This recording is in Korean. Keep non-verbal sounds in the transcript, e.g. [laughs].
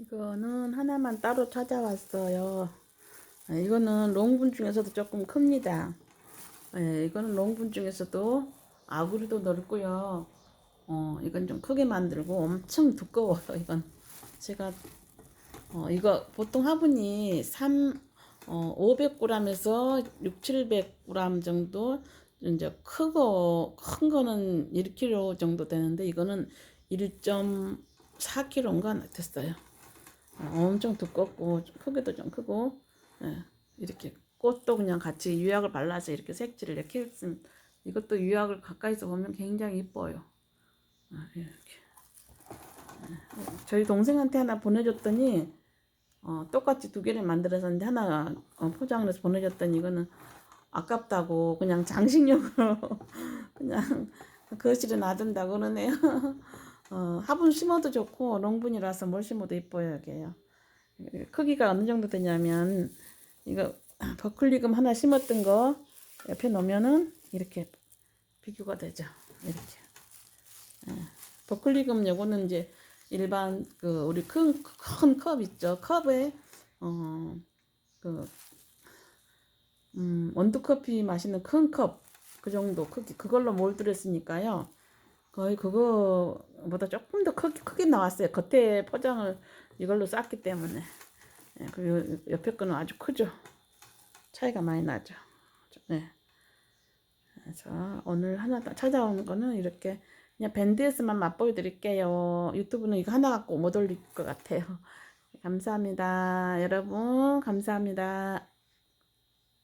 이거는 하나만 따로 찾아왔어요. 아, 이거는 롱분 중에서도 조금 큽니다. 예, 이거는 롱분 중에서도 아구리도 넓고요. 어, 이건 좀 크게 만들고 엄청 두꺼워요. 이건 제가 어, 이거 보통 화분이 3 어, 500g에서 6, 700g 정도 이제 크고 큰 거는 1kg 정도 되는데 이거는 1.4kg인가 됐어요. 어, 엄청 두껍고 좀 크기도 좀 크고 예, 이렇게 꽃도 그냥 같이 유약을 발라서 이렇게 색지를 이렇게 했으면 이것도 유약을 가까이서 보면 굉장히 이뻐요. 아, 이렇게 예, 저희 동생한테 하나 보내줬더니 어, 똑같이 두 개를 만들었는데 하나 어, 포장을 해서 보내줬더니 이거는 아깝다고 그냥 장식용으로 [laughs] 그냥 거실에 놔둔다고 그러네요. [laughs] 어, 화분 심어도 좋고 롱분이라서 뭘 심어도 이뻐요 여기요. 크기가 어느 정도 되냐면 이거 버클리금 하나 심었던 거 옆에 놓으면은 이렇게 비교가 되죠. 이렇게. 예. 버클리금 요거는 이제 일반 그 우리 큰 큰 컵 있죠. 컵에 어그 음, 원두커피 마시는 큰 컵 그 정도 크기 그걸로 몰드렸으니까요. 거의 그거보다 조금 더 크게, 크게 나왔어요. 겉에 포장을 이걸로 쌌기 때문에. 예, 그리고 옆에 거는 아주 크죠. 차이가 많이 나죠. 네. 그래서 오늘 하나 더 찾아온 거는 이렇게 그냥 밴드에서만 맛보여 드릴게요. 유튜브는 이거 하나 갖고 못 올릴 것 같아요. 감사합니다. 여러분, 감사합니다.